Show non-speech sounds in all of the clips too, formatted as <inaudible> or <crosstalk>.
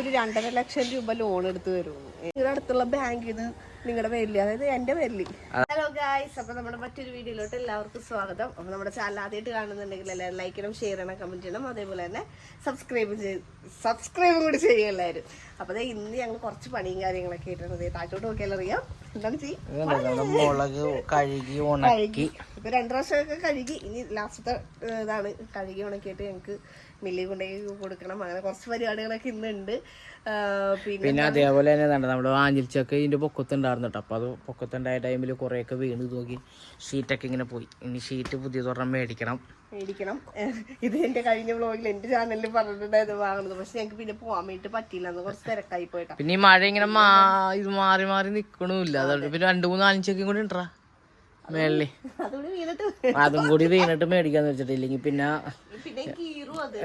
ഒരു രണ്ടര ലക്ഷം രൂപ ലോൺ എടുത്ത് തരുന്നു നിങ്ങളുടെ അടുത്തുള്ള ബാങ്കിൽ നിന്ന് നിങ്ങളുടെ പേരിൽ അതായത് എന്റെ പേരിൽ ഹലോ ഗായ്സ് അപ്പൊ നമ്മുടെ മറ്റൊരു വീഡിയോയിലോട്ട് എല്ലാവർക്കും സ്വാഗതം. അപ്പൊ നമ്മുടെ ചാനൽ ആദ്യമായിട്ട് കാണുന്നുണ്ടെങ്കിൽ എല്ലാവരും ലൈക്ക് ചെയ്യണം ഷെയർ ചെയ്യണം കമന്റ് ചെയ്യണം. അതേപോലെ തന്നെ സബ്സ്ക്രൈബ് ചെയ്ത് സബ്സ്ക്രൈബും കൂടി ചെയ്യുക എല്ലാവരും. അപ്പൊ ദേ ഇന്ന് ഞങ്ങൾ കുറച്ച് പണിയും കാര്യങ്ങളൊക്കെ ആയിട്ടാണ് ദേ താഴോട്ട് നോക്കിയാലറിയാം. എന്താണ് ചെയ്യും? കഴുകി ഉണക്കി. ഇപ്പൊ രണ്ട് പ്രാവശ്യമൊക്കെ കഴുകി. ഇനി ലാസ്റ്റത്തെ ഇതാണ്. കഴുകി ഉണക്കിയിട്ട് ഞങ്ങൾക്ക് മില്ലി കൊണ്ടുപോയി കൊടുക്കണം. അങ്ങനെ കുറച്ച് പരിപാടികളൊക്കെ ഇന്നുണ്ട്. ഉണ്ട് പിന്നെ പിന്നെ അതേപോലെ തന്നെ നമ്മുടെ ആഞ്ഞിലിച്ചൊക്കെ ഇതിന്റെ പൊക്കത്തുണ്ടായിരുന്നു കേട്ടോ. അപ്പോൾ അത് പൊക്കത്തുണ്ടായ ടൈമിൽ കുറേയൊക്കെ വീണ് നോക്കി ഷീറ്റൊക്കെ ഇങ്ങനെ പോയി. ഇനി ഷീറ്റ് പുതിയതൊരെണ്ണം മേടിക്കണം. മേടിക്കണം. ഇത് എന്റെ കഴിഞ്ഞ വ്ളോഗിൽ എന്റെ ചാനലിൽ പറഞ്ഞിട്ടുണ്ടായത് വാങ്ങുന്നത്. പക്ഷെ ഞങ്ങൾക്ക് പിന്നെ പോകാൻ വേണ്ടിട്ട് പറ്റിയില്ല. അന്ന് കുറച്ച് തിരക്കായി പോയിട്ടാ. പിന്നെ ഈ മഴ ഇങ്ങനെ മാ ഇത് മാറി മാറി നിൽക്കണമില്ല അതുകൊണ്ട് പിന്നെ രണ്ട് മൂന്ന് ആഞ്ചൊക്കെ കൂടി ഉണ്ടാ മേളിൽ. അതും കൂടി വീണിട്ട് മേടിക്കാന്ന് വെച്ചിട്ട് ഇല്ലെങ്കിൽ പിന്നെ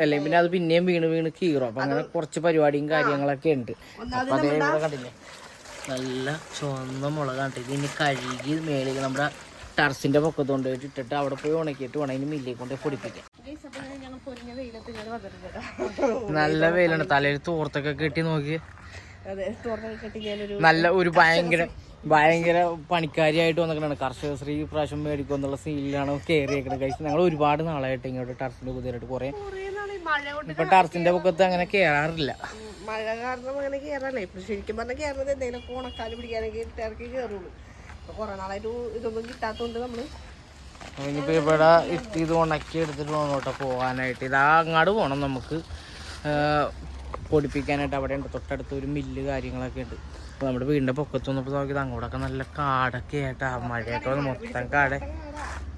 അല്ലെങ്കിൽ പിന്നെ അത് പിന്നെയും വീണ് വീണ് കീറും. അപ്പൊ അങ്ങനെ കുറച്ച് പരിപാടിയും കാര്യങ്ങളൊക്കെ ഉണ്ട്. അപ്പൊ അതേ ഇവിടെ കണ്ടില്ലേ? നല്ല ചുവന്ന മുളകാണ് ഇത് ഇനി കഴുകി മേളിൽ നമ്മുടെ ടർസിന്റെ പൊക്കത്ത് കൊണ്ടുപോയിട്ട് ഇട്ടിട്ട് അവിടെ പോയി ഉണക്കിയിട്ട് വേണം ഇതിന് മില്ലിൽ കൊണ്ട് പൊടിപ്പിക്കാം നല്ല വെയിലുണ്ട് തലയിൽ തോർത്തൊക്കെ കെട്ടി നോക്കി നല്ല ഒരു ഭയങ്കര ഭയങ്കര പണിക്കാരിയായിട്ട് വന്നിട്ടാണ് കർഷക ശ്രീ പ്രാവശ്യം മേടിക്കും എന്നുള്ള സീലിലാണ് കയറിയേക്കുന്നത് കഴിച്ച് ഞങ്ങൾ ഒരുപാട് നാളായിട്ട് ഇങ്ങോട്ട് ടർഫിന്റെ കുതിരായിട്ട് കുറെ ഇപ്പൊ ടർഫിന്റെ പൊക്കത്ത് അങ്ങനെ കേറാറില്ല. മഴ കാരണം അങ്ങനെ കയറല്ലേ ഇപ്പൊ ശരിക്കും പറഞ്ഞാൽ കയറുന്നത് എന്തെങ്കിലും ഉണക്കാൽ പിടിക്കാനൊക്കെ ഇറക്കി കയറുള്ളൂ ഇപ്പൊ കുറെ നാളായിട്ട് ഇതൊന്നും കിട്ടാത്തോണ്ട് നമ്മൾ ഇനിയിപ്പോ ഇവിടെ ഇട്ട് ഇത് ഉണക്കി എടുത്തിട്ട് കേട്ടോ പോകാനായിട്ട്. ഇതാ അങ്ങാട് പോകണം നമുക്ക്. പൊടിപ്പിക്കാനായിട്ട് അവിടെ ഉണ്ട് തൊട്ടടുത്ത് ഒരു മില്ല് കാര്യങ്ങളൊക്കെ ഉണ്ട്. അപ്പോൾ നമ്മുടെ വീടിന്റെ പൊക്കത്ത് വന്നപ്പോൾ നോക്കിയത് അങ്ങോട്ടൊക്കെ നല്ല കാടൊക്കെ ആയിട്ടാ. മഴയൊക്കെ വന്ന് മൊത്തം കാട്.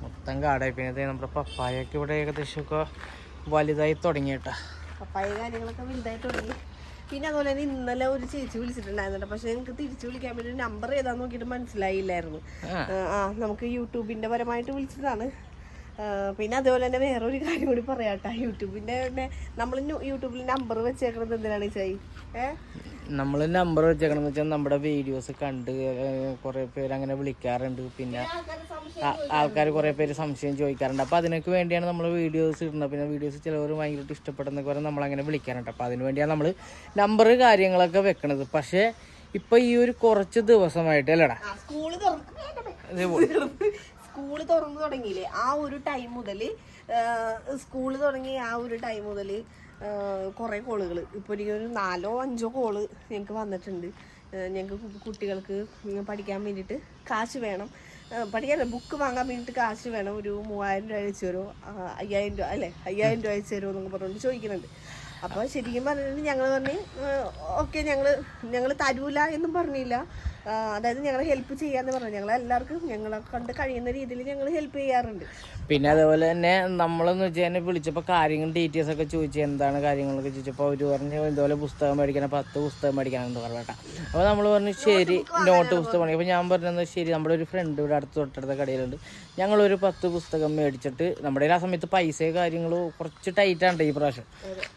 മൊത്തം കാടായി. പിന്നെ നമ്മുടെ പപ്പായൊക്കെ ഇവിടെ ഏകദേശമൊക്കെ വലുതായി തുടങ്ങിയിട്ടാ പപ്പായ കാര്യങ്ങളൊക്കെ വലുതായി തുടങ്ങി. പിന്നെ അതുപോലെ തന്നെ ഇന്നലെ ഒരു ചേച്ചി വിളിച്ചിട്ടുണ്ടായിരുന്നു പക്ഷെ എനിക്ക് തിരിച്ചു വിളിക്കാൻ വേണ്ടി നമ്പർ ഏതാന്ന് നോക്കിയിട്ട് മനസ്സിലായില്ലായിരുന്നു. ആ. നമുക്ക് യൂട്യൂബിന്റെ പരമായിട്ട് വിളിച്ചതാണ്. പിന്നെ അതുപോലെ തന്നെ വേറൊരു കാര്യം കൂടി പറയാട്ടാ. യൂട്യൂബിന്റെ തന്നെ നമ്മൾ യൂട്യൂബിൽ നമ്പർ വെച്ചേക്കണത് എന്തിനാണ് ചായി? നമ്മൾ നമ്പർ വെച്ചേക്കണമെന്ന് വെച്ചാൽ നമ്മുടെ വീഡിയോസ് കണ്ട് കുറെ പേര് അങ്ങനെ വിളിക്കാറുണ്ട്. പിന്നെ ആൾക്കാർ കുറെ പേര് സംശയം ചോദിക്കാറുണ്ട്. അപ്പോൾ അതിനൊക്കെ വേണ്ടിയാണ് നമ്മൾ വീഡിയോസ് ഇടുന്നത്. പിന്നെ വീഡിയോസ് ചിലവർ ഭയങ്കരമായിട്ട് ഇഷ്ടപ്പെടുന്നൊക്കെ പറഞ്ഞാൽ നമ്മളങ്ങനെ വിളിക്കാറുണ്ട്. അപ്പോൾ അതിന് വേണ്ടിയാണ് നമ്മൾ നമ്പർ കാര്യങ്ങളൊക്കെ വെക്കണത്. പക്ഷേ ഇപ്പൊ ഈ ഒരു കുറച്ച് ദിവസമായിട്ട് അല്ലടാ? സ്കൂൾ സ്കൂൾ തുറന്നു തുടങ്ങിയില്ലേ? ആ ഒരു ടൈം മുതൽ സ്കൂൾ തുടങ്ങി ആ ഒരു ടൈം മുതൽ കുറേ കോളുകൾ ഇപ്പോൾ ഒരു നാലോ അഞ്ചോ കോൾ ഞങ്ങൾക്ക് വന്നിട്ടുണ്ട്. ഞങ്ങൾക്ക് കുട്ടികൾക്ക് പഠിക്കാൻ വേണ്ടിയിട്ട് കാശ് വേണം. പഠിക്കാൻ ബുക്ക് വാങ്ങാൻ വേണ്ടിയിട്ട് കാശ് വേണം. ഒരു മൂവായിരം രൂപ അയച്ചു തരുമോ? അയ്യായിരം രൂപ അല്ലേ? അയ്യായിരം രൂപ അയച്ചു തരുമോ എന്നൊക്കെ പറഞ്ഞുകൊണ്ട് ചോദിക്കുന്നുണ്ട്. അപ്പോൾ ശരിക്കും പറഞ്ഞിട്ട് ഞങ്ങൾ പറഞ്ഞ് ഓക്കെ ഞങ്ങൾ ഞങ്ങൾ തരൂല എന്നും പറഞ്ഞില്ല. അതായത് ഞങ്ങൾ ഹെൽപ്പ് ചെയ്യാന്ന് പറഞ്ഞു. ഞങ്ങൾ എല്ലാവർക്കും ഞങ്ങളെ കണ്ട് കഴിയുന്ന രീതിയിൽ ഞങ്ങൾ ഹെൽപ്പ് ചെയ്യാറുണ്ട്. പിന്നെ അതേപോലെ തന്നെ നമ്മളെന്ന് വെച്ച് കഴിഞ്ഞാൽ വിളിച്ചപ്പോൾ കാര്യങ്ങൾ ഡീറ്റെയിൽസ് ഒക്കെ ചോദിച്ചു എന്താണ് കാര്യങ്ങളൊക്കെ ചോദിച്ചപ്പോൾ അവർ പറഞ്ഞു ഇതുപോലെ പുസ്തകം മേടിക്കണം പത്ത് പുസ്തകം മേടിക്കണം എന്ന് പറഞ്ഞു കേട്ടോ അപ്പോൾ നമ്മൾ പറഞ്ഞു ശരി നോട്ട് പുസ്തകം മേടിക്കും. അപ്പോൾ ഞാൻ പറഞ്ഞത് ശരി നമ്മുടെ ഒരു ഫ്രണ്ട് ഇവിടെ അടുത്ത് തൊട്ടടുത്ത കടയിലുണ്ട്. ഞങ്ങളൊരു പത്ത് പുസ്തകം മേടിച്ചിട്ട് നമ്മുടെ ആ സമയത്ത് പൈസ കാര്യങ്ങളും കുറച്ച് ടൈറ്റാണ് ഈ പ്രാവശ്യം.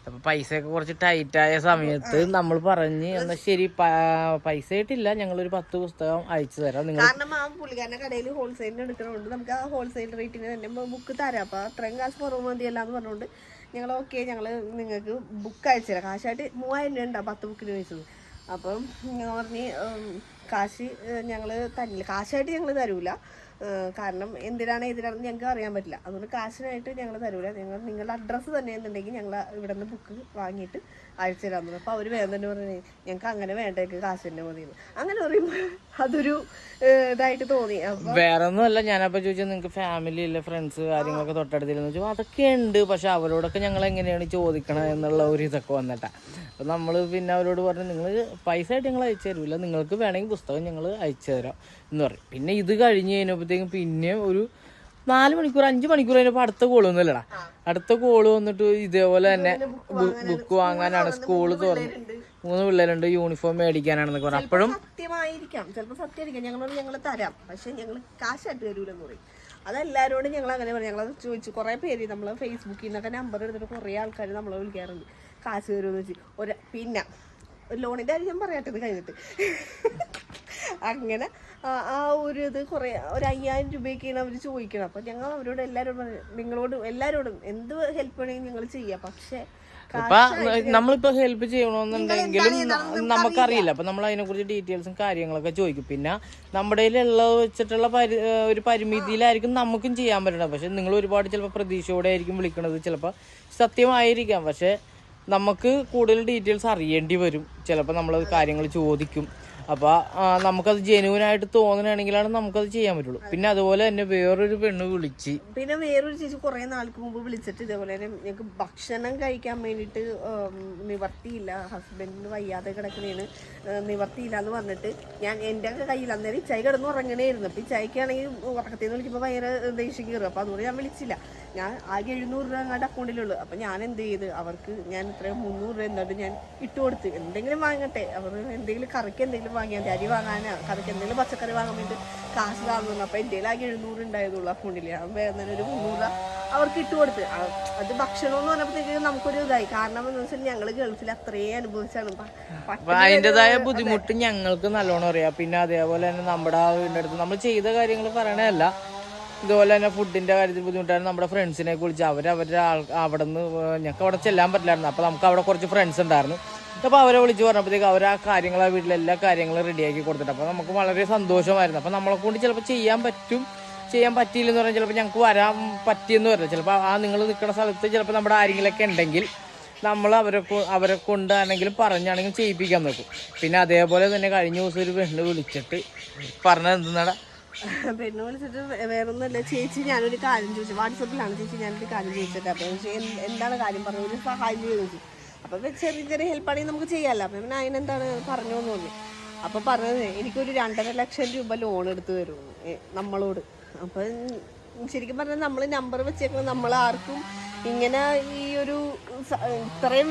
അപ്പോൾ പൈസയൊക്കെ കുറച്ച് ടൈറ്റായ സമയത്ത് നമ്മൾ പറഞ്ഞ് എന്നാൽ ശരി പൈസ ആയിട്ടില്ല ഞങ്ങളൊരു പത്ത് പുസ്തകം അയച്ചു തരാം. നിങ്ങൾ കാരണം ആ പുള്ളിക്കാരന്റെ കടയിൽ ഹോൾസെയിലിന് എടുക്കുന്നതുകൊണ്ട് നമുക്ക് ആ ഹോൾസെയിൽ റേറ്റിന് തന്നെ ബുക്ക് തരാം. അപ്പോൾ അത്രയും കാശ് കുറവ് മതിയല്ല എന്ന് പറഞ്ഞുകൊണ്ട് ഞങ്ങൾ ഓക്കെ ഞങ്ങൾ നിങ്ങൾക്ക് ബുക്ക് അയച്ചു തരാം. കാശായിട്ട് മൂവായിരം രൂപ ഉണ്ടാവും പത്ത് ബുക്കിന് വെച്ചത് അപ്പം ഞങ്ങൾ പറഞ്ഞ് കാശ് ഞങ്ങൾ തന്നില്ല കാശായിട്ട് ഞങ്ങൾ തരൂല. കാരണം എന്തിനാണ് എതിരാണെന്ന് ഞങ്ങൾക്ക് അറിയാൻ പറ്റില്ല. അതുകൊണ്ട് കാശിനായിട്ട് ഞങ്ങൾ തരൂല. ഞങ്ങൾ നിങ്ങളുടെ അഡ്രസ്സ് തന്നെ എന്നുണ്ടെങ്കിൽ ഞങ്ങൾ ഇവിടെ നിന്ന് ബുക്ക് വാങ്ങിയിട്ട് അയച്ചു തരാൻ പറഞ്ഞു അപ്പോൾ അവർ വേഗം തന്നെ പറഞ്ഞു ഞങ്ങൾക്ക് അങ്ങനെ വേണ്ടേക്ക് കാശ് തന്നെ മതി അങ്ങനെ പറയുമ്പോൾ അതൊരു ഇതായിട്ട് തോന്നി. വേറെ ഒന്നുമല്ല ഞാനപ്പോൾ ചോദിച്ചാൽ നിങ്ങൾക്ക് ഫാമിലി ഇല്ല? ഫ്രണ്ട്സ് കാര്യങ്ങളൊക്കെ തൊട്ടടുത്തില്ലെന്ന്? ചോദിച്ചു. അതൊക്കെ ഉണ്ട്. പക്ഷെ അവരോടൊക്കെ ഞങ്ങൾ എങ്ങനെയാണ് ചോദിക്കണം? എന്നുള്ള ഒരു ഇതൊക്കെ വന്നിട്ടാ. അപ്പം നമ്മൾ പിന്നെ അവരോട് പറഞ്ഞു നിങ്ങൾ പൈസ ആയിട്ട് ഞങ്ങൾ അയച്ചു തരില്ല നിങ്ങൾക്ക് വേണമെങ്കിൽ പുസ്തകം ഞങ്ങൾ അയച്ചു തരാം. എന്ന് പറയും. പിന്നെ ഇത് കഴിഞ്ഞ് കഴിഞ്ഞപ്പോഴത്തേക്കും പിന്നെ ഒരു നാല് മണിക്കൂർ അഞ്ച് മണിക്കൂർ കഴിഞ്ഞപ്പോൾ അടുത്ത കോൾ വന്നില്ലടാ. അടുത്ത കോൾ വന്നിട്ട് ഇതേപോലെ തന്നെ ബുക്ക് വാങ്ങാനാണ്. സ്കൂൾ തുറന്ന് മൂന്ന് പിള്ളേരുണ്ട് യൂണിഫോം മേടിക്കാനാണെന്നൊക്കെ പറഞ്ഞു. അപ്പോഴും സത്യമായിരിക്കാം. ചിലപ്പോൾ സത്യമായിരിക്കാം. ഞങ്ങളോട് ഞങ്ങൾ തരാം. പക്ഷെ ഞങ്ങൾ കാശായിട്ട് തരൂലെന്ന് പറയും. അതെല്ലാവരോടും ഞങ്ങൾ അങ്ങനെ പറഞ്ഞു ഞങ്ങളത് ചോദിച്ചു. കുറേ പേര് നമ്മൾ ഫേസ്ബുക്കിൽ നിന്നൊക്കെ നമ്പർ എടുത്തിട്ട് കുറേ ആൾക്കാർ നമ്മളെ വിളിക്കാറുണ്ട്. കാശ് തരുമെന്ന് വെച്ച്. ഒരു പിന്നെ ഒരു ലോണിന്റെ കാര്യം ഞാൻ പറയട്ടെ ഇത് കഴിഞ്ഞിട്ട്. അങ്ങനെ ആ- ഒരു ഇത് കുറേ ഒരു അയ്യായിരം രൂപയൊക്കെയാണ് അവർ ചോദിക്കണം അപ്പം ഞങ്ങൾ അവരോട് എല്ലാവരോടും നിങ്ങളോട് എല്ലാവരോടും എന്ത് ഹെൽപ്പ് വേണമെങ്കിലും നിങ്ങൾ ചെയ്യാം. പക്ഷേ ഇപ്പൊ നമ്മളിപ്പോ ഹെൽപ്പ് ചെയ്യണമെന്നുണ്ടെങ്കിലും നമുക്കറിയില്ല. അപ്പൊ നമ്മൾ അതിനെ കുറിച്ച് ഡീറ്റെയിൽസും കാര്യങ്ങളൊക്കെ ചോദിക്കും. പിന്നെ നമ്മുടെ കയ്യിലുള്ള വെച്ചിട്ടുള്ള ഒരു പരിമിതിയിലായിരിക്കും നമുക്കും ചെയ്യാൻ പറ്റണം പക്ഷെ നിങ്ങൾ ഒരുപാട് ചിലപ്പോൾ പ്രതീക്ഷയോടെ ആയിരിക്കും വിളിക്കണത്. ചിലപ്പോൾ സത്യമായിരിക്കാം. പക്ഷെ നമുക്ക് കൂടുതൽ ഡീറ്റെയിൽസ് അറിയേണ്ടി വരും. ചിലപ്പോൾ നമ്മൾ കാര്യങ്ങൾ ചോദിക്കും. അപ്പോൾ നമുക്കത് ജെനുവൻ ആയിട്ട് തോന്നുകയാണെങ്കിലാണ് നമുക്കത് ചെയ്യാൻ പറ്റുള്ളൂ. പിന്നെ അതുപോലെ തന്നെ വേറൊരു പെണ്ണ് വിളിച്ച്. പിന്നെ വേറൊരു ചേച്ചി കുറെ നാൾക്ക് മുമ്പ് വിളിച്ചിട്ട് ഇതേപോലെ തന്നെ ഞങ്ങൾക്ക് ഭക്ഷണം കഴിക്കാൻ വേണ്ടിയിട്ട് നിവർത്തിയില്ല ഹസ്ബൻഡിന് വയ്യാതെ കിടക്കണേന് നിവർത്തിയില്ല എന്ന് പറഞ്ഞിട്ട് ഞാൻ എന്റെ കയ്യിൽ അന്നേരം ചൈ കിടന്ന് ഉറങ്ങണേയിരുന്നു. അപ്പം ഈ ഉറക്കത്തിൽ നിന്ന് വിളിക്കുമ്പോൾ ഭയങ്കര ദേഷ്യം കയറും അപ്പോൾ അതുകൊണ്ട് ഞാൻ വിളിച്ചില്ല. ഞാൻ ആകെ എഴുന്നൂറ് രൂപ അങ്ങാണ്ട് അക്കൗണ്ടിലുള്ളൂ അപ്പം ഞാൻ എന്ത് ചെയ്ത്? അവർക്ക് ഞാൻ ഇത്രയും മുന്നൂറ് രൂപ എന്നിട്ട് ഞാൻ ഇട്ട് കൊടുത്ത്. എന്തെങ്കിലും വാങ്ങട്ടെ. അവർ എന്തെങ്കിലും കറിക്ക് എന്തെങ്കിലും വാങ്ങിയാൽ മതി. അരി വാങ്ങാനോ. കറിക്ക് എന്തെങ്കിലും പച്ചക്കറി വാങ്ങാൻ വേണ്ടി കാശ് താങ്ങുന്നു അപ്പം എന്റെ ആകെ എഴുന്നൂറ് ഉണ്ടായതുള്ളൂ അക്കൗണ്ടിൽ ഞാൻ വേറെ ഒരു മുന്നൂറ് രൂപ അവർക്ക് ഇട്ട് കൊടുത്ത്. അത് ഭക്ഷണം എന്ന് പറഞ്ഞപ്പോഴത്തേക്ക് നമുക്കൊരു ഇതായി. കാരണം എന്ന് വെച്ചാൽ ഞങ്ങൾ ഗൾഫിൽ അത്രയും അനുഭവിച്ചാണ്. അതിന്റെതായ ബുദ്ധിമുട്ട് ഞങ്ങൾക്ക് നല്ലോണം അറിയാം. പിന്നെ അതേപോലെ തന്നെ നമ്മുടെ ആ വീടിന്റെ അടുത്ത് നമ്മൾ ചെയ്ത കാര്യങ്ങൾ പറയണതല്ല. ഇതുപോലെ തന്നെ ഫുഡിന്റെ കാര്യത്തിൽ ബുദ്ധിമുട്ടായിരുന്നു നമ്മുടെ ഫ്രണ്ട്സിനെ വിളിച്ച് അവർ അവരുടെ ആൾ അവിടെ നിന്ന് ഞങ്ങൾക്ക് അവിടെ ചെല്ലാൻ പറ്റില്ലായിരുന്നു. അപ്പോൾ നമുക്ക് അവിടെ കുറച്ച് ഫ്രണ്ട്സ് ഉണ്ടായിരുന്നു. അപ്പോൾ അവരെ വിളിച്ച് പറഞ്ഞപ്പോഴത്തേക്ക് അവർ ആ കാര്യങ്ങൾ ആ വീട്ടിലെ എല്ലാ കാര്യങ്ങളും റെഡിയാക്കി കൊടുത്തിട്ട് അപ്പോൾ നമുക്ക് വളരെ സന്തോഷമായിരുന്നു. അപ്പോൾ നമ്മളെ കൊണ്ട് ചിലപ്പോൾ ചെയ്യാൻ പറ്റും. ചെയ്യാൻ പറ്റിയില്ലെന്ന് പറഞ്ഞാൽ ചിലപ്പോൾ ഞങ്ങൾക്ക് വരാൻ പറ്റിയെന്ന് വരില്ല. ചിലപ്പോൾ ആ നിങ്ങൾ നിൽക്കുന്ന സ്ഥലത്ത് ചിലപ്പോൾ നമ്മുടെ ആരെങ്കിലൊക്കെ ഉണ്ടെങ്കിൽ നമ്മൾ അവരെ അവരെ കൊണ്ടാണെങ്കിലും പറഞ്ഞാണെങ്കിലും ചെയ്യിപ്പിക്കാൻ നോക്കും. പിന്നെ അതേപോലെ തന്നെ കഴിഞ്ഞ ദിവസം ഒരു പെണ്ണ് വിളിച്ചിട്ട് പറഞ്ഞത് എന്തെന്നാടാ? <laughs> പെണ്ണ് വിളിച്ചിട്ട് വേറൊന്നുമല്ല. ചേച്ചി ഞാനൊരു കാര്യം ചോദിച്ചു. വാട്സപ്പിലാണ് ചേച്ചി ഞാനൊരു കാര്യം ചോദിച്ചത്. അപ്പോൾ എന്താണ് കാര്യം പറഞ്ഞു ഒരു സഹായം ചോദിച്ചു. അപ്പൊ ചെറിയ ചെറിയ ഹെൽപ്പാണെങ്കിൽ നമുക്ക് ചെയ്യാമല്ലോ അപ്പം പിന്നെ അതിനെന്താണ് പറഞ്ഞു തോന്നി. അപ്പോൾ പറഞ്ഞത് എനിക്കൊരു രണ്ടര ലക്ഷം രൂപ ലോൺ എടുത്ത് തരുമെന്ന് നമ്മളോട്. അപ്പം ശരിക്കും പറഞ്ഞാൽ നമ്മൾ നമ്പർ വെച്ചേക്കുന്നത് നമ്മൾ ആർക്കും ഇങ്ങനെ ഈ ഒരു ഇത്രയും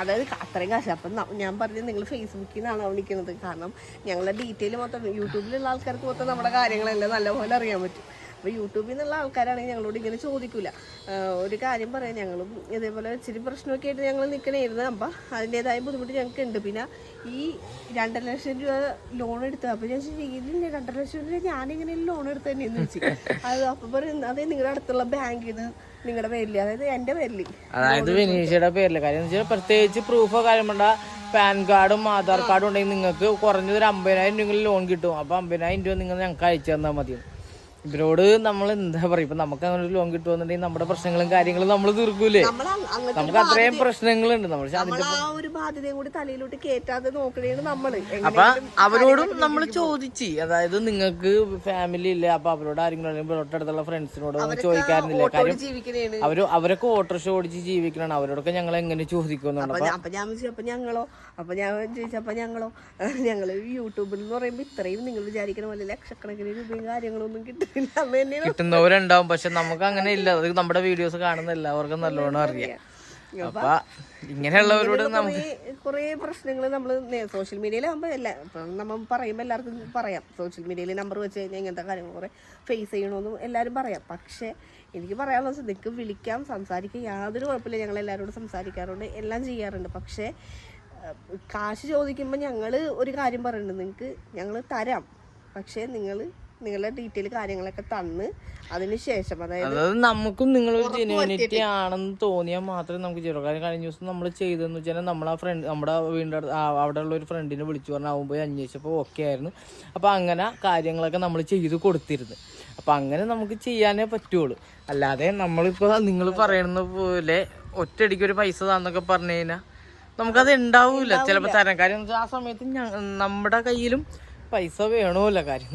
അതായത് അത്രയും കാശ്. ഞാൻ പറഞ്ഞത് നിങ്ങൾ ഫേസ്ബുക്കിൽ നിന്നാണ് വിളിക്കുന്നത് കാരണം ഞങ്ങളുടെ ഡീറ്റെയിൽ മൊത്തം യൂട്യൂബിലുള്ള ആൾക്കാർക്ക് മൊത്തം നമ്മുടെ കാര്യങ്ങളെല്ലാം നല്ലപോലെ അറിയാൻ പറ്റും. അപ്പോൾ യൂട്യൂബിൽ നിന്നുള്ള ആൾക്കാരാണെങ്കിൽ ഞങ്ങളോട് ഇങ്ങനെ ചോദിക്കില്ല ഒരു കാര്യം പറയാം. ഞങ്ങളും ഇതേപോലെ ഇച്ചിരി പ്രശ്നമൊക്കെ ആയിട്ട് ഞങ്ങൾ നിൽക്കണമായിരുന്നു അപ്പം അതിന്റെതായ ബുദ്ധിമുട്ട് ഞങ്ങൾക്ക് ഉണ്ട് പിന്നെ ഈ രണ്ടര ലക്ഷം രൂപ ലോൺ എടുത്തത്. അപ്പോൾ ഞാൻ ഇതില്ലേ രണ്ടര ലക്ഷം രൂപ ഞാനിങ്ങനെ ലോൺ എടുത്തു തന്നെയെന്ന് ചോദിച്ചു. അത് അപ്പം പറയുന്നത് അതെ നിങ്ങളുടെ അടുത്തുള്ള ബാങ്കിൽ നിന്ന് നിങ്ങളുടെ പേരിൽ അതായത് പേരിൽ അതായത് വിനീഷയുടെ പേരിൽ. കാര്യം എന്ന് വെച്ചാൽ പ്രത്യേകിച്ച് പ്രൂഫോ കാര്യം വേണ്ട പാൻ കാർഡും ആധാർ കാർഡും ഉണ്ടെങ്കിൽ നിങ്ങൾക്ക് കുറഞ്ഞത് ഒരു അമ്പതിനായിരം രൂപ ലോൺ കിട്ടും. അപ്പൊ അമ്പതിനായിരം രൂപ നിങ്ങൾ ഞങ്ങൾക്ക് അയച്ചു തന്നാൽ മതി ഇവരോട് നമ്മൾ എന്താ പറയുക ഇപ്പൊ നമുക്ക് അങ്ങനെ ഒരു ലോൺ കിട്ടുവന്നുണ്ടെങ്കിൽ നമ്മുടെ പ്രശ്നങ്ങളും കാര്യങ്ങളും നമ്മൾ തീർക്കൂലേ? നമുക്ക് അത്രയും പ്രശ്നങ്ങളുണ്ട്. നമ്മൾ ഒരു ബാധ്യതയും കൂടി തലയിലോട്ട് കേറ്റാതെ നോക്കണേന്ന് നമ്മൾ. അപ്പൊ അവരോടും നമ്മൾ ചോദിച്ച്. അതായത് നിങ്ങൾക്ക് ഫാമിലി ഇല്ല അപ്പൊ അവരോട് ആരെങ്കിലും തൊട്ടടുത്തുള്ള ഫ്രണ്ട്സിനോട് ചോദിക്കാറില്ല. കാര്യം അവർ അവരൊക്കെ ഓട്ടോറിക്ഷ ഓടിച്ച് ജീവിക്കണം അവരോടൊക്കെ ഞങ്ങൾ എങ്ങനെ ചോദിക്കുന്നുണ്ട് അപ്പൊ ഞാൻ- അപ്പൊ ഞങ്ങളോ? അപ്പൊ ഞാൻ ചോദിച്ചു ഞങ്ങളോ? ഞങ്ങൾ യൂട്യൂബിൽ എന്ന് പറയുമ്പോ ഇത്രയും നിങ്ങൾ വിചാരിക്കണ പോലെ ലക്ഷക്കണക്കിന് രൂപയും കാര്യങ്ങളൊന്നും കിട്ടും കിട്ടുന്നവരുണ്ടാവും പക്ഷെ നമുക്ക് അങ്ങനെ ഇല്ല. അത് നമ്മുടെ വീഡിയോസ് കാണുന്ന എല്ലാവർക്കും നല്ലോണം അറിയാം. അപ്പൊ ഇങ്ങനെയുള്ളവരോട് നമുക്ക് കുറേ പ്രശ്നങ്ങൾ നമ്മൾ സോഷ്യൽ മീഡിയയിലാകുമ്പോൾ എല്ലാ ഇപ്പം നമ്മൾ പറയുമ്പോൾ എല്ലാവർക്കും പറയാം. സോഷ്യൽ മീഡിയയിൽ നമ്പർ വെച്ച് കഴിഞ്ഞാൽ ഇങ്ങനത്തെ കാര്യങ്ങൾ കുറേ ഫേസ് ചെയ്യണമെന്നും എല്ലാവരും പറയാം. പക്ഷെ എനിക്ക് പറയാനുള്ള നിങ്ങൾക്ക് വിളിക്കാം സംസാരിക്കാം. യാതൊരു കുഴപ്പമില്ല. ഞങ്ങൾ എല്ലാവരോടും സംസാരിക്കാറുണ്ട്. എല്ലാം ചെയ്യാറുണ്ട്. പക്ഷെ കാശ് ചോദിക്കുമ്പോൾ ഞങ്ങൾ ഒരു കാര്യം പറയുന്നുണ്ട് നിങ്ങൾക്ക് ഞങ്ങൾ തരാം. പക്ഷേ നിങ്ങൾ നിങ്ങളുടെ ഡീറ്റെയിൽ കാര്യങ്ങളൊക്കെ തന്ന് അതിനുശേഷം അതായത് അതായത് നമുക്കും നിങ്ങളൊരു ജെനുവിനിറ്റി ആണെന്ന് തോന്നിയാൽ മാത്രമേ നമുക്ക് ചെയ്യൂ കാര്യം കഴിഞ്ഞ ദിവസം നമ്മൾ ചെയ്തതെന്ന് വെച്ചാൽ നമ്മൾ ആ ഫ്രണ്ട് നമ്മുടെ വീടിന്റെ അടുത്ത് ആ- അവിടെ ഉള്ള ഒരു ഫ്രണ്ടിനെ വിളിച്ചു പറഞ്ഞാൽ അവൻ പോയി അന്വേഷിച്ചപ്പോൾ ഓക്കെ ആയിരുന്നു. അപ്പോൾ അങ്ങനെ കാര്യങ്ങളൊക്കെ നമ്മൾ ചെയ്ത് കൊടുത്തിരുന്നു. അപ്പോൾ അങ്ങനെ നമുക്ക് ചെയ്യാനേ പറ്റുള്ളൂ. അല്ലാതെ നമ്മളിപ്പോൾ നിങ്ങൾ പറയുന്ന പോലെ ഒറ്റയടിക്ക് ഒരു പൈസ താന്നൊക്കെ പറഞ്ഞു കഴിഞ്ഞാൽ നമുക്കത് ഉണ്ടാവൂല. ചിലപ്പോൾ തരാൻ കാര്യം എന്ന് ആ സമയത്ത് ഞ- നമ്മുടെ കയ്യിലും പൈസ വേണമല്ലോ കാര്യം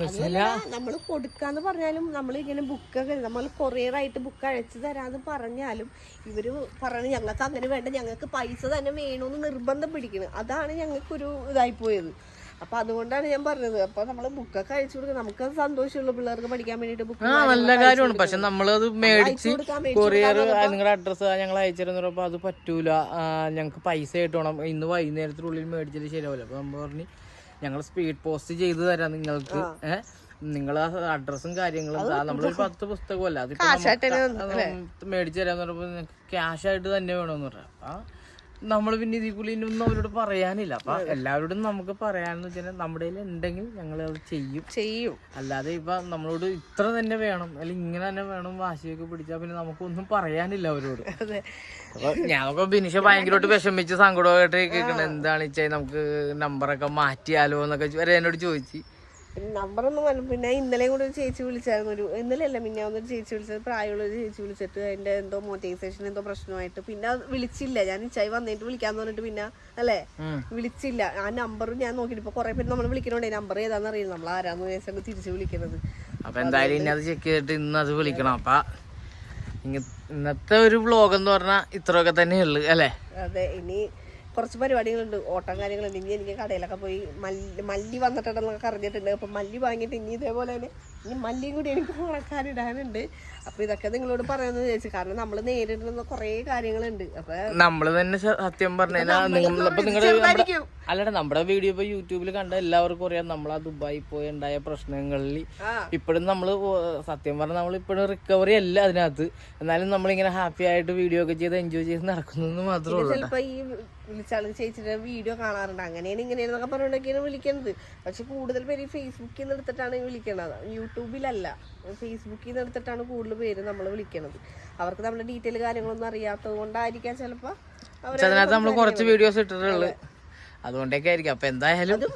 നമ്മൾ കൊടുക്കാന്ന് പറഞ്ഞാലും നമ്മൾ ഇങ്ങനെ ബുക്കൊക്കെ നമ്മൾ കൊറിയറായിട്ട് ബുക്ക് അയച്ചു തരാന്ന് പറഞ്ഞാലും ഇവർ പറഞ്ഞു ഞങ്ങൾക്ക് അങ്ങനെ വേണ്ട ഞങ്ങൾക്ക് പൈസ തന്നെ വേണോന്ന് നിർബന്ധം പിടിക്കുന്നത് അതാണ് ഞങ്ങൾക്ക് ഒരു ഇതായി പോയത്. അപ്പൊ അതുകൊണ്ടാണ് ഞാൻ പറഞ്ഞത്. അപ്പൊ നമ്മൾ ബുക്കൊക്കെ അയച്ചു കൊടുക്കുക നമുക്ക് സന്തോഷമുള്ള പിള്ളേർക്ക് പഠിക്കാൻ വേണ്ടിട്ട് ബുക്ക് നല്ല കാര്യമാണ്. പക്ഷെ നമ്മളത് മേടിച്ച് കൊറിയർ നിങ്ങളുടെ അഡ്രസ്സ് ഞങ്ങൾ അയച്ചിരുന്നു അപ്പൊ അത് പറ്റൂല. ഞങ്ങൾക്ക് പൈസ കിട്ടണം. ഇന്ന് വൈകുന്നേരത്തിനുള്ളിൽ മേടിച്ചിട്ട് ശരിയാവില്ല. അപ്പൊ നമ്മൾ പറഞ്ഞ് ഞങ്ങൾ സ്പീഡ് പോസ്റ്റ് ചെയ്തു തരാം നിങ്ങൾക്ക്. ഏഹ് നിങ്ങൾ അഡ്രസ്സും കാര്യങ്ങളും. നമ്മളൊരു പത്ത് പുസ്തകമല്ല? അതിപ്പോ അത് മേടിച്ചു തരാന്ന് പറഞ്ഞപ്പോൾ ക്യാഷ് ആയിട്ട് തന്നെ വേണമെന്ന് പറയാം. ആ? നമ്മൾ പിന്നെ ഇതിൽ കൂടി ഒന്നും അവരോട് പറയാനില്ല. അപ്പൊ എല്ലാവരോടും നമുക്ക് പറയാന്ന് വെച്ചാൽ നമ്മുടെ കയ്യിൽ ഉണ്ടെങ്കിൽ ഞങ്ങൾ അത് ചെയ്യും. ചെയ്യും. അല്ലാതെ ഇപ്പൊ നമ്മളോട് ഇത്ര തന്നെ വേണം. അല്ലെങ്കിൽ ഇങ്ങനെ തന്നെ വേണം വാശിയൊക്കെ പിടിച്ചാൽ പിന്നെ നമുക്കൊന്നും പറയാനില്ല അവരോട്. അതെ. അപ്പൊ ഞാനൊക്കെ ബിനിഷ ഭയങ്കരമായിട്ട് വിഷമിച്ച് സങ്കടമായിട്ട് കേൾക്കണം എന്താണ് വെച്ചാൽ നമുക്ക് നമ്പറൊക്കെ മാറ്റിയാലോ എന്നൊക്കെ വരെ എന്നോട് ചോദിച്ചു. പിന്നെ നമ്പറൊന്നും വന്നു പിന്നെ ഇന്നലെ കൂടെ ഒരു ചേച്ചി വിളിച്ചായിരുന്നു. ഒരു ഇന്നലെ അല്ല പിന്നെ ഒന്നൊരു ചേച്ചി വിളിച്ചത്. പ്രായമുള്ള ഒരു ചേച്ചി വിളിച്ചിട്ട് അതിന്റെ എന്തോ മോട്ടിവേഷൻ എന്തോ പ്രശ്നമായിട്ട്. പിന്നെ വിളിച്ചില്ല. ഞാൻ ഇച്ചായി വന്നിട്ട് വിളിക്കാന്ന് പറഞ്ഞിട്ട് പിന്നെ അല്ലേ? വിളിച്ചില്ല. ആ നമ്പർ ഞാൻ നോക്കിയിട്ട് ഇപ്പൊ കുറെ പേര് നമ്മൾ വിളിക്കണോണ്ടേ. നമ്പർ ഏതാന്ന് അറിയില്ല. നമ്മൾ ആരാന്ന് വിചാരിച്ചാണ് തിരിച്ച് വിളിക്കുന്നത് അപ്പൊ എന്തായാലും ഇനി അത് ചെക്ക് ചെയ്തിട്ട് ഇന്ന് അത് വിളിക്കണം. അപ്പൊ ഇന്നത്തെ ഒരു ബ്ലോഗ് എന്ന് പറഞ്ഞാൽ ഇത്രയൊക്കെ തന്നെയുള്ളു അല്ലേ? അതെ ഇനി കുറച്ച് പരിപാടികളുണ്ട്. ഓട്ടം കാര്യങ്ങളുണ്ട്. ഇനി എനിക്ക് കടയിലൊക്കെ പോയി മല്ലി മല്ലി വന്നിട്ടുണ്ടെന്നൊക്കെ അറിഞ്ഞിട്ടുണ്ട്. അപ്പം മല്ലി വാങ്ങിയിട്ട് ഇനി ഇതേപോലെ തന്നെ ഇനി മല്ലിയും കൂടി എനിക്ക് ഉണക്കാനിടാനുണ്ട് അപ്പം ഇതൊക്കെ നിങ്ങളോട് പറയാമെന്ന് വിചാരിച്ചു. കാരണം നമ്മൾ നേരിടുന്ന കുറേ കാര്യങ്ങളുണ്ട്. അപ്പം നമ്മൾ തന്നെ സത്യം പറഞ്ഞാൽ. അല്ലടാ നമ്മുടെ വീഡിയോ ഇപ്പൊ യൂട്യൂബിൽ കണ്ട എല്ലാവർക്കും അറിയാം നമ്മൾ ആ ദുബായി പോയി ഉണ്ടായ പ്രശ്നങ്ങളിൽ ഇപ്പോഴും നമ്മൾ സത്യം പറഞ്ഞാൽ നമ്മൾ ഇപ്പോഴും റിക്കവറി അല്ല അതിനകത്ത്. എന്നാലും നമ്മളിങ്ങനെ ഹാപ്പി ആയിട്ട് വീഡിയോ ഒക്കെ ചെയ്ത് എൻജോയ് ചെയ്ത് നടക്കുന്നതെന്ന് മാത്രമേ ഉള്ളൂ വിളിച്ചാൾ ചേച്ചിയുടെ വീഡിയോ കാണാറുണ്ട്. അങ്ങനെയാണ് ഇങ്ങനെയാണെന്നൊക്കെ പറഞ്ഞിട്ടൊക്കെയാണ് വിളിക്കുന്നത്. പക്ഷെ കൂടുതൽ പേര് ഫേസ്ബുക്കിൽ നിന്ന് എടുത്തിട്ടാണ് വിളിക്കണത്. യൂട്യൂബിലല്ല. ഫേസ്ബുക്കിൽ നിന്ന് എടുത്തിട്ടാണ് കൂടുതൽ പേര് നമ്മൾ വിളിക്കണത്. അവർക്ക് നമ്മുടെ ഡീറ്റെയിൽ കാര്യങ്ങളൊന്നും അറിയാത്തത് കൊണ്ടായിരിക്കാം ചിലപ്പോൾ അതിനകത്ത് നമ്മൾ കുറച്ച് വീഡിയോസ് ഇട്ടിട്ടുള്ളൂ. അതുകൊണ്ടൊക്കെ ആയിരിക്കും. അപ്പൊ എന്തായാലും അതും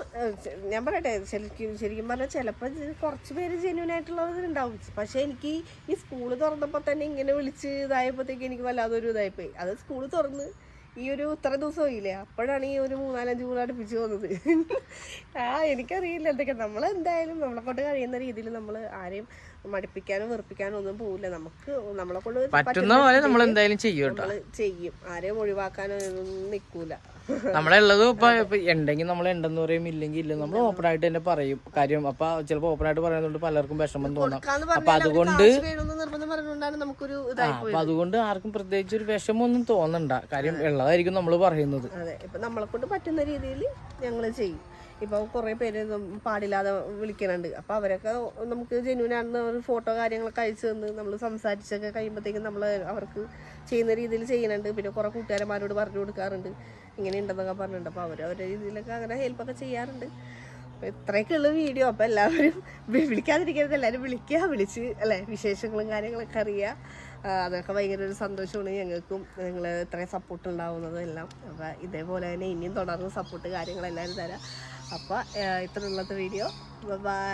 ഞാൻ പറയട്ടെ. ശരിക്കും ശരിക്കും പറഞ്ഞാൽ ചിലപ്പോൾ കുറച്ച് പേര് ജെന്യൂൻ ആയിട്ടുള്ളവരുണ്ടാവും പക്ഷെ എനിക്ക് ഈ സ്കൂൾ തുറന്നപ്പോൾ തന്നെ ഇങ്ങനെ വിളിച്ച് ഇതായപ്പോഴത്തേക്ക് എനിക്ക് വല്ലാതൊരു ഇതായിപ്പോയി. അത് സ്കൂൾ തുറന്ന് ഈ ഒരു ഇത്ര ദിവസം ഇല്ലേ? അപ്പോഴാണ് ഈ ഒരു മൂന്നാലഞ്ച് കൂടെ പിടിച്ചു വന്നത്. ആ എനിക്കറിയില്ല എന്തൊക്കെ. നമ്മൾ എന്തായാലും നമ്മളെ കൊണ്ട് കഴിയുന്ന രീതിയിൽ നമ്മൾ ആരെയും മടുപ്പിക്കാനോ വെറുപ്പിക്കാനോ ഒന്നും പോവില്ല. നമുക്ക് നമ്മളെ കൊണ്ട് പറ്റുന്ന പോലെ നമ്മൾ എന്തായാലും ചെയ്യും ചെയ്യും. ആരെയും ഒഴിവാക്കാനോ ഒന്നും നിൽക്കൂല നമ്മളുള്ളത് ഇപ്പൊ ഉണ്ടെങ്കിൽ നമ്മൾ ഉണ്ടെന്ന് പറയും ഇല്ലെങ്കിൽ ഇല്ല നമ്മൾ ഓപ്പൺ ആയിട്ട് തന്നെ പറയും. കാര്യം അപ്പൊ ചിലപ്പോ ഓപ്പൺ ആയിട്ട് പറയുന്നതുകൊണ്ട് പലർക്കും വിഷമം തോന്നാം. അപ്പൊ അതുകൊണ്ട് അപ്പൊ അതുകൊണ്ട് ആർക്കും പ്രത്യേകിച്ച് ഒരു വിഷമമൊന്നും തോന്നണ്ട. കാര്യം ഉള്ളതായിരിക്കും നമ്മൾ പറയുന്നത്. അതെ. ഇപ്പൊ നമ്മളെ കൊണ്ട് പറ്റുന്ന രീതിയിൽ ഞങ്ങൾ ചെയ്യും. ഇപ്പൊ കുറേ പേര് പാടില്ലാതെ വിളിക്കണുണ്ട്. അപ്പൊ അവരൊക്കെ നമുക്ക് ജെന്യൂനാണെന്ന് ഒരു ഫോട്ടോ കാര്യങ്ങളൊക്കെ അയച്ചു തന്ന് നമ്മൾ സംസാരിച്ചൊക്കെ കഴിയുമ്പോഴത്തേക്കും നമ്മൾ അവർക്ക് ചെയ്യുന്ന രീതിയിൽ ചെയ്യുന്നുണ്ട് പിന്നെ കുറേ കൂട്ടുകാരന്മാരോട് പറഞ്ഞു കൊടുക്കാറുണ്ട്. ഇങ്ങനെ ഉണ്ടെന്നൊക്കെ പറഞ്ഞിട്ടുണ്ട്. അപ്പോൾ അവർ അവരുടെ രീതിയിലൊക്കെ അങ്ങനെ ഹെൽപ്പൊക്കെ ചെയ്യാറുണ്ട്. അപ്പൊ ഇത്രയൊക്കെയുള്ള വീഡിയോ അപ്പോൾ എല്ലാവരും വിളിക്കാതിരിക്കരുത്. എല്ലാവരും വിളിക്കുക വിളിച്ച് അല്ലേ വിശേഷങ്ങളും കാര്യങ്ങളൊക്കെ അറിയുക അതൊക്കെ ഭയങ്കര ഒരു സന്തോഷമാണ് ഞങ്ങൾക്കും. നിങ്ങൾ ഇത്രയും സപ്പോർട്ട് ഉണ്ടാവുന്നതും എല്ലാം. അപ്പോൾ ഇതേപോലെ തന്നെ ഇനിയും തുടർന്ന് സപ്പോർട്ട് കാര്യങ്ങളെല്ലാവരും തരാം. അപ്പോൾ ഇത്രയുള്ളത് വീഡിയോ ബൈ